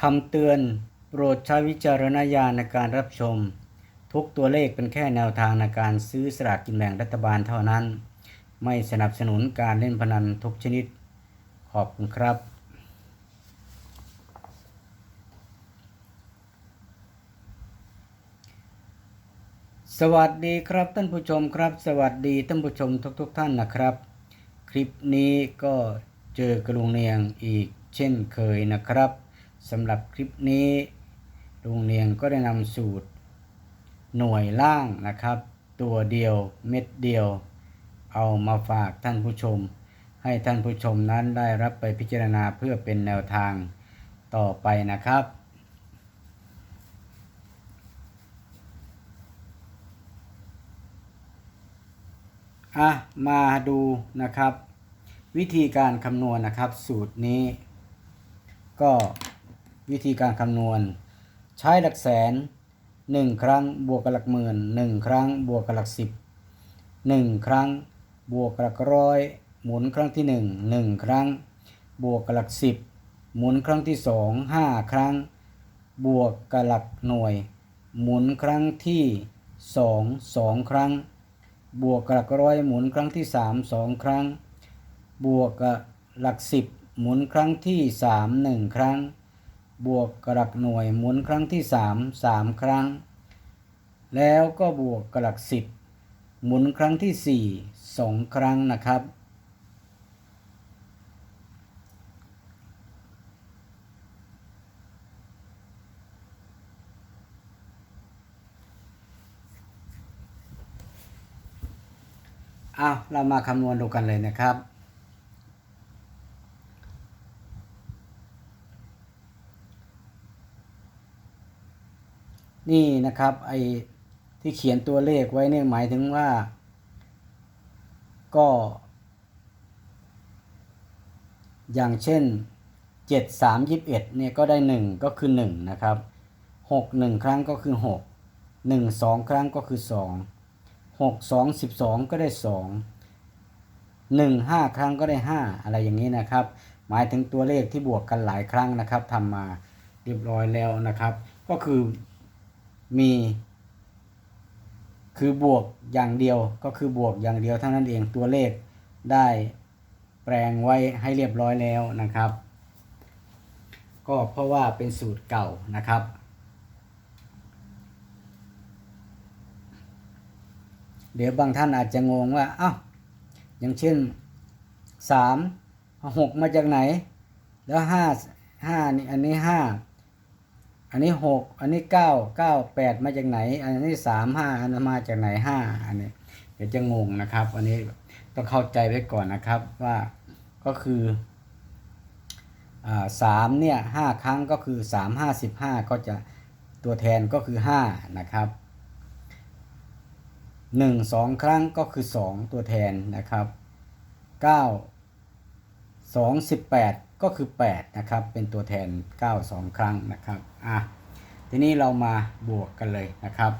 คำเตือนโปรดใช้วิจารณญาณในการรับชม ทุกตัวเลขเป็นแค่แนวทางในการซื้อสลากกินแบ่งรัฐบาลเท่านั้น ไม่สนับสนุนการเล่นพนันทุกชนิด ขอบคุณครับ สวัสดีครับท่านผู้ชมครับ สวัสดีท่านผู้ชมทุกๆทท่านนะครับ คลิปนี้ก็เจอกระลุงเนียงอีกเช่นเคยนะครับ สำหรับคลิปนี้ลุงเนียงก็ได้นำสูตร หน่วยล่างนะครับ ตัวเดียวเม็ดเดียว เอามาฝากท่านผู้ชม ให้ท่านผู้ชมนั้นได้รับไปพิจารณาเพื่อเป็นแนวทางต่อไปนะครับอะมาดูนะครับ วิธีการคำนวณนะครับ สูตรนี้ก็ วิธีการคำนวณ ใช้หลักแสน 1 ครั้งบวกกับหลักหมื่น 1 ครั้งบวกกับหลักสิบ1 ครั้งบวกกับหลักร้อย หมุนครั้งที่ 1 1 ครั้ง บวกกับหลักสิบหมุนครั้งที่ 2 5 ครั้ง บวกกับหลักหน่วย หมุนครั้งที่ 2 2 ครั้ง บวกกับหลักร้อย หมุนครั้งที่ 3 2 ครั้ง บวกกับหลักสิบหมุนครั้งที่ 3 1 ครั้ง บวกกับหลักหน่วยหมุนครั้งที่ 3 3 ครั้ง แล้วก็บวกกับหลักสิบหมุนครั้งที่ 4 2 ครั้งนะครับอ้าเรามาคำนวณดูกันเลยนะครับ นี่นะครับไอ้ที่เขียนตัวเลขไว้เนี่ยหมายถึงว่า ก็ อย่างเช่น 7 3 21เนี่ยก็ได้ 1 ก็คือ 1 นะครับ 6 1 ครั้งก็คือ 6 1 2 ครั้งก็คือ 2 6 2 12 ก็ได้ 2 1 5 ครั้งก็ได้ 5 อะไรอย่างนี้นะครับ หมายถึงตัวเลขที่บวกกันหลายครั้งนะครับทำมาเรียบร้อยแล้วนะครับ ก็คือ มี คือบวกอย่างเดียวก็คือบวกอย่างเดียวเท่านั้นเองตัวเลขได้แปลงไว้ให้เรียบร้อยแล้วนะครับ ก็เพราะว่าเป็นสูตรเก่านะครับ เดี๋ยวบางท่านอาจจะงงว่าอ้าวอย่างเช่นสามหกมาจากไหน แล้วห้าห้านี่อันนี้ห้า อันนี้หกอันนี้เก้าเก้าแปดมาจากไหน อันนี้สามห้าอันนั้นมาจากไหนห้าอันนี้ เดี๋ยวจะงงนะครับ อันนี้ต้องเข้าใจไว้ก่อนนะครับว่าก็คือสามเนี่ยห้าครั้งก็คือสามห้าสิบห้าก็จะตัวแทนก็คือห้านะครับหนึ่งสองครั้งก็คือสองตัวแทนนะครับเก้าสองสิบแปด ก็คือแปดนะครับ เป็นตัวแทนเก้าสองครั้งนะครับ อะ ทีนี้เรามาบวกกันเลยนะครับ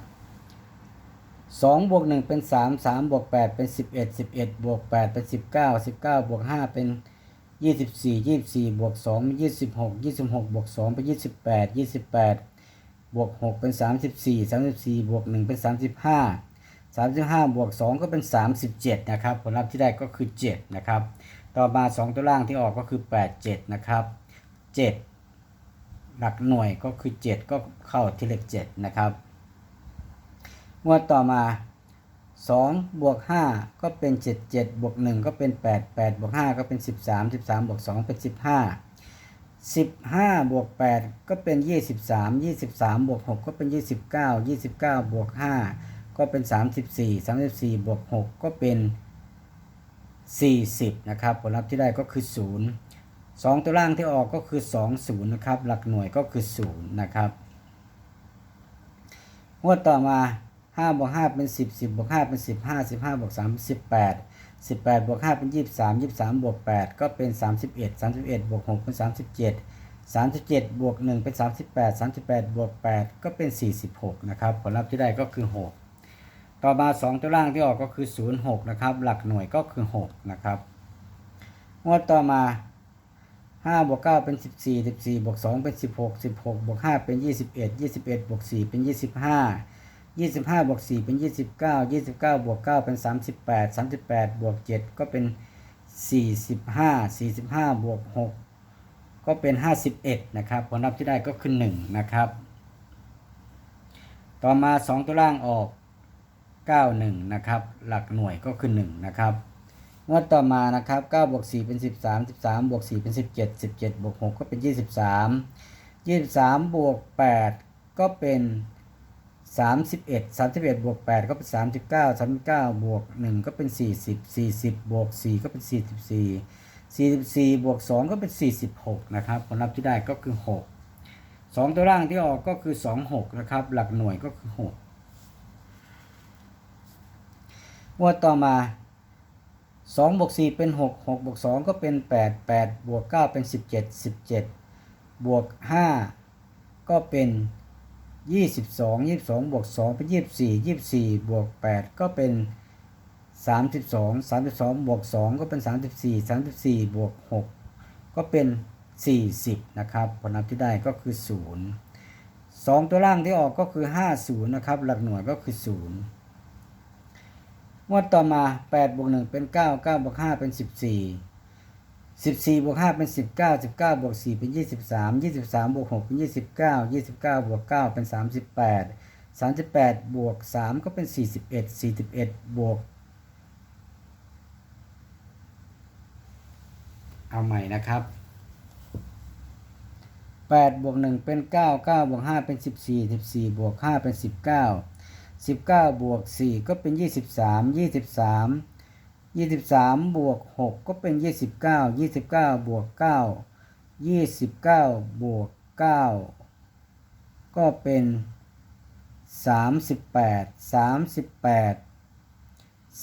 สองบวกหนึ่งเป็นสามสามบวกแปดเป็นสิบเอ็ดสิบเอ็ดบวกแปดเป็นสิบเก้าสิบเก้าบวกห้าเป็นยี่สิบสี่ยี่สิบสี่บวกสองเป็นยี่สิบหกยี่สิบหกบวกสองเป็นยี่สิบแปดยี่สิบแปดบวกหกเป็นสามสิบสี่สามสิบสี่บวกหนึ่งเป็นสามสิบห้าสามสิบห้าบวกสองก็เป็นสามสิบเจ็ดนะครับ ผลลัพธ์ที่ได้ก็คือเจ็ดนะครับ ต่อมา 2 ตัวล่างที่ออกก็คือ 8 7 นะครับ 7 หลักหน่วยก็คือ 7 ก็เข้าที่เลข7นะครับงวดต่อมา2บวก5ก็เป็น 7 7บวก1ก็เป็น 8 8บวก5ก็เป็น 13 13บวก2เป็น 15 15บวก8ก็เป็น 23 23บวก6ก็เป็น 29 29บวก5ก็เป็น 34 34บวก6ก็เป็น 40 นะครับ ผลลัพธ์ที่ได้ก็คือ 0 2 ตัวล่างที่ออกก็คือ 2 0 นะครับ หลักหน่วยก็คือ 0 นะครับงวดต่อมา5บวก5เป็น 10 10บวก5เป็น 15 15บวก3เป็น18 18บวก5เป็น23 23บวก8ก็เป็น 31 31บวก6เป็น 37 37บวก1เป็น 38 38บวก8ก็เป็น 46 นะครับ ผลลัพธ์ที่ได้ก็คือ 6 ต่อมา 2 ตัวล่างที่ออกก็คือ 0 6 นะครับ หลักหน่วยก็คือ 6 นะครับงวดต่อมาห้าบวกเก้าเป็นสิบสี่สิบสี่บวกสองเป็นสิบหกสิบหกบวกห้าเป็นยี่สิบเอ็ดยี่สิบเอ็ดบวกสี่เป็นยี่สิบห้ายี่สิบห้าบวกสี่เป็นยี่สิบเก้ายี่สิบเก้าบวกเก้าเป็นสามสิบแปดสามสิบแปดบวกเจ็ดก็เป็นสี่สิบห้าสี่สิบห้าบวกหกก็เป็นห้าสิบเอ็ดนะครับ ผลลัพธ์ที่ได้ก็คือหนึ่งนะครับ ต่อมาสองตัวล่างออก 91 นะครับ หลักหน่วยก็คือ 1 นะครับ งวดต่อมานะครับ9บวก4เป็น 13 13บวก4เป็น 17 17บวก6ก็เป็น 23 23บวก8ก็เป็น 31 31บวก8ก็เป็น 39 39บวก1ก็เป็น 40 40บวก4ก็เป็น 44 44บวก2ก็เป็น 46 นะครับผลลัพธ์ที่ได้ก็คือ 6 2 ตัวล่างที่ออกก็คือ 26 นะครับ หลักหน่วยก็คือ 6 งวดต่อมา2บวก4เป็น6 6บวก2ก็เป็น 8 8 บวก 9 เป็น 17 17 บวก 5 ก็เป็น 22 22 บวก 2 เป็น 24 24 บวก 8 ก็เป็น 32 32 บวก 2 ก็เป็น 34 34 บวก 6 ก็เป็น 40 นะครับผลลัพธ์ที่ได้ก็คือ 0 2 ตัวล่างที่ออกก็คือ 50 นะครับ หลักหน่วยก็คือ 0 งวดต่อมา8บวก1เป็น 9 9บวก5เป็น 14 14บวก5เป็น 19 19บวก4เป็น 23 23บวก6เป็น 29 29บวก9เป็น 38 38บวก3ก็เป็น 41 41บวก เอาใหม่นะครับ8บวก1เป็น 9 9บวก5เป็น 14 14บวก5เป็น 19 19 บวก 4 ก็เป็น 23 23 23 บวก 6 ก็เป็น 29 29 บวก 9 29 บวก 9 ก็เป็น 38 38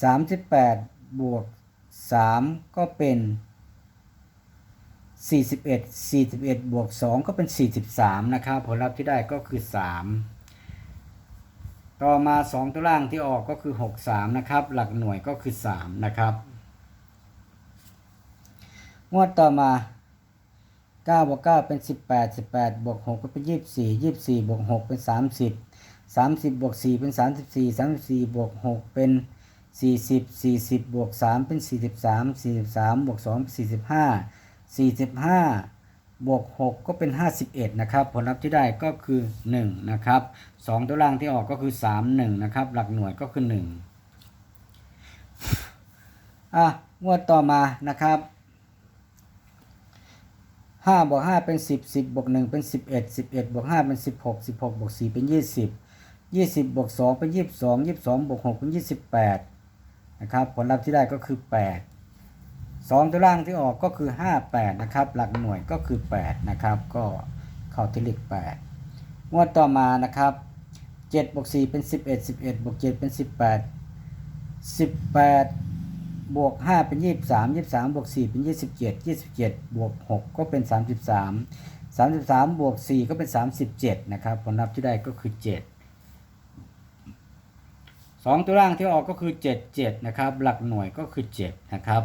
38 บวก 3 ก็เป็น 41 41 บวก 2 ก็เป็น 43 นะครับ ผลลัพธ์ที่ได้ก็คือ 3 ต่อมา 2 ตัวล่างที่ออกก็คือ 63 นะครับ หลักหน่วยก็คือ 3 นะครับ งวดต่อมา9บวก9เป็น 18 18บวก6ก็เป็น 24 24บวก6เป็น 30 30บวก4เป็น 34 34บวก6เป็น 40 40บวก3เป็น 43 43บวก2เป็น45 45 บวก 6 ก็เป็น 51 นะครับ ผลลัพธ์ที่ได้ก็คือ 1 นะครับ 2 ตัวล่างที่ออกก็คือ 3 1 นะครับ หลักหน่วยก็คือ 1 อะ งวดต่อมานะครับ5บวก5เป็น 10 10บวก1เป็น 11 11บวก5เป็น 16 16บวก4เป็น 20 20บวก2เป็น 22 22บวก6เป็น 28 นะครับ ผลลัพธ์ที่ได้ก็คือ 8 สองตัวล่างที่ออกก็คือ 58 นะครับ หลักหน่วยก็คือ 8 นะครับ ก็เข้าที่เลข8งวดต่อมานะครับ7บวก4เป็น 11 11บวก7เป็น 18 18 บวก 5 เป็น 23 23 บวก 4 เป็น 27 27 บวก 6 ก็เป็น 33 33 บวก 4 ก็เป็น 37 นะครับผลลัพธ์ที่ได้ก็คือ7สองตัวล่างที่ออกก็คือ 7 7 นะครับ หลักหน่วยก็คือ 7 นะครับ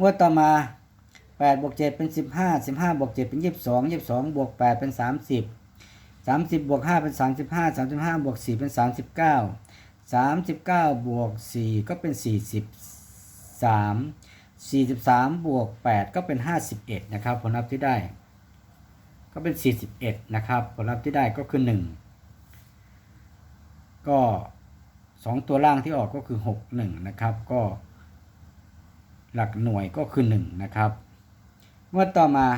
งวดต่อมา8บวก7เป็น15 15บวก7เป็น22 22บวก8เป็น30 30บวก5เป็น35 35บวก4เป็น39 39บวก4ก็เป็น43 43บวก8ก็เป็น51นะครับ ผลลัพธ์ที่ได้ ก็เป็น41นะครับ ผลลัพธ์ที่ได้ก็คือ1ก็2ตัวล่างที่ออกก็คือ6 1นะครับ ก็ หลักหน่วยก็คือ 1 นะครับงวดต่อมา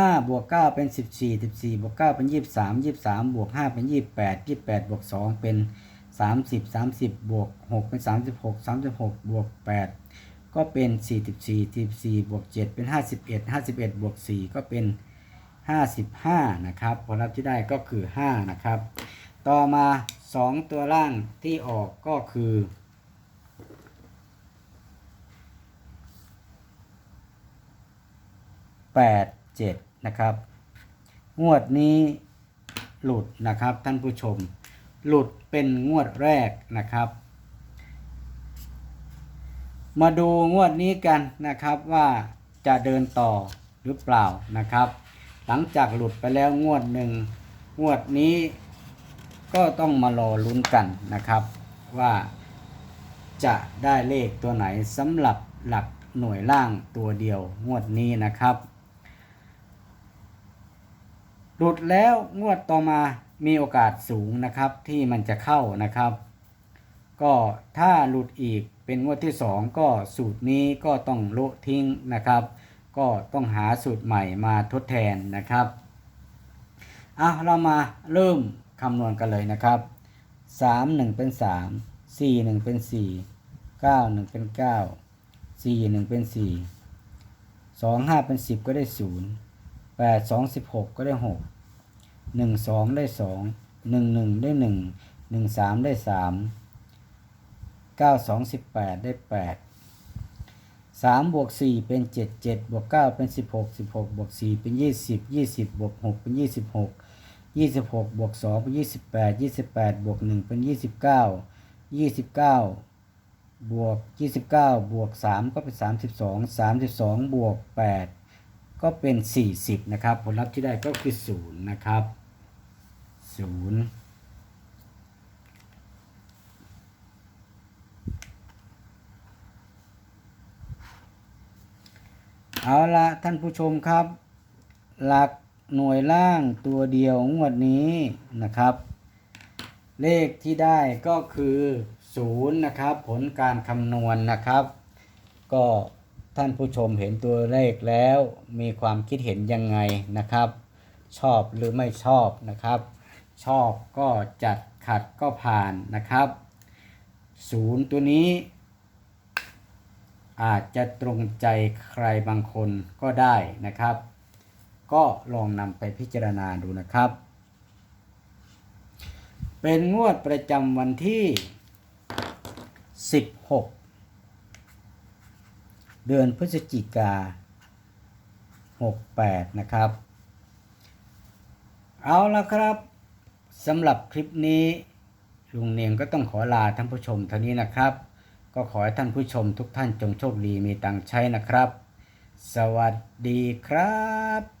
5บวก9เป็น 14 14บวก9เป็น 23 23บวก5เป็น 28 28บวก2เป็น 30 30บวก6เป็น 36 36บวก8ก็เป็น 44 44บวก7เป็น 51 51บวก4ก็เป็น 55 นะครับผลลัพธ์ที่ได้ก็คือ 5 นะครับ ต่อมา 2 ตัวล่างที่ออกก็คือ 8 7 นะครับ งวดนี้หลุดนะครับท่านผู้ชม หลุดเป็นงวดแรกนะครับ มาดูงวดนี้กันนะครับว่าจะเดินต่อหรือเปล่านะครับ หลังจากหลุดไปแล้วงวดหนึ่งงวดนี้ก็ต้องมารอลุ้นกันนะครับว่าจะได้เลขตัวไหนสำหรับหลักหน่วยล่างตัวเดียวงวดนี้นะครับ หลุดแล้วงวดต่อมามีโอกาสสูงนะครับ ที่มันจะเข้านะครับ ก็ถ้าหลุดอีกเป็นงวดที่ 2 ก็สูตรนี้ก็ต้องโละทิ้งนะครับ ก็ต้องหาสูตรใหม่มาทดแทนนะครับอะเรามาเริ่มคำนวณกันเลยนะครับ 3 1 เป็น 3 4 1 เป็น 4 9 1 เป็น 9 4 1 เป็น 4 2 5 เป็น 10 ก็ได้ 0 8 2 16ก็ได้6 1 2ได้2 1 1ได้1 1 3ได้3 9 2 18ได้8 3บวก4เป็น7 7บวก9เป็น16 16บวก4เป็น20 20บวก6เป็น26 26บวก2เป็น28 28บวก1เป็น29 29บวก29บวก3ก็เป็น32 32บวก8 ก็เป็น 40 นะครับ ผลลัพธ์ที่ได้ก็คือ 0 นะครับ 0เอาละท่านผู้ชมครับ หลักหน่วยล่างตัวเดียวงวดนี้นะครับ เลขที่ได้ก็คือ 0 นะครับ ผลการคำนวณนะครับ ก็ ท่านผู้ชมเห็นตัวเลขแล้วมีความคิดเห็นยังไงนะครับ ชอบหรือไม่ชอบนะครับ ชอบก็จัดขัดก็ผ่านนะครับศูนย์ตัวนี้ อาจจะตรงใจใครบางคนก็ได้นะครับ ก็ลองนำไปพิจารณาดูนะครับ เป็นงวดประจำวันที่ 16 เดือนพฤศจิกา 68 นะครับ เอาละครับสำหรับคลิปนี้ลุงเนียงก็ต้องขอลาท่านผู้ชมเท่านี้นะครับ ก็ขอให้ท่านผู้ชมทุกท่านจงโชคดีมีตังใช้นะครับ สวัสดีครับ